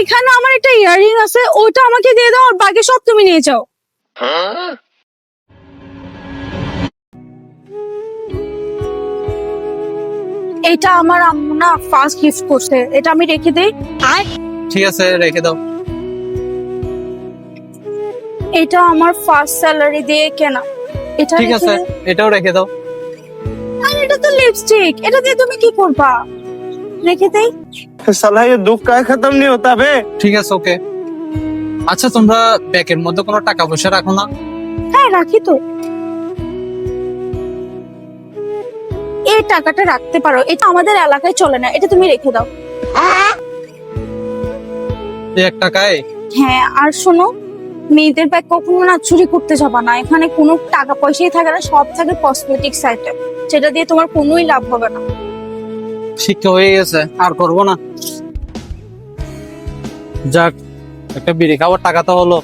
এখানে আমার একটা ইয়াররিং আছে ওইটা আমাকে দিয়ে দাও আর বাকি সব তুমি নিয়ে যাও। এটা আমার আম্মু না ফার্স্ট গিফট করছে এটা আমি রেখে দেই। আর ঠিক আছে রেখে দাও। এটা আমার ফার্স্ট স্যালারি দিয়ে কেনা। এটা ঠিক আছে এটাও রেখে দাও। আর এটা তো লিপস্টিক এটা দিয়ে তুমি কি করবা? রেখে দেই। साला ये दुख का खत्म नहीं होता बे ঠিক আছে ওকে আচ্ছা তোমরা ব্যাগের মধ্যে কোনো টাকা পয়সা রাখো না হ্যাঁ রাখি তো এই টাকাটা রাখতে পারো এটা আমাদের এলাকায় চলে না এটা তুমি রেখে দাও এই এক টাকায় হ্যাঁ আর শোনো মেয়েদের ব্যাগ কখনো না চুরি করতে যাবা না এখানে কোনো টাকা পয়সাই থাকে না সব থাকে কসমেটিক্স আইটেম যেটা দিয়ে তোমার কোনোই লাভ হবে না শিক্ষা হয়ে গেছে আর করব না। যাক একটা বিড়ি খাওয়ার টাকা তো হলো।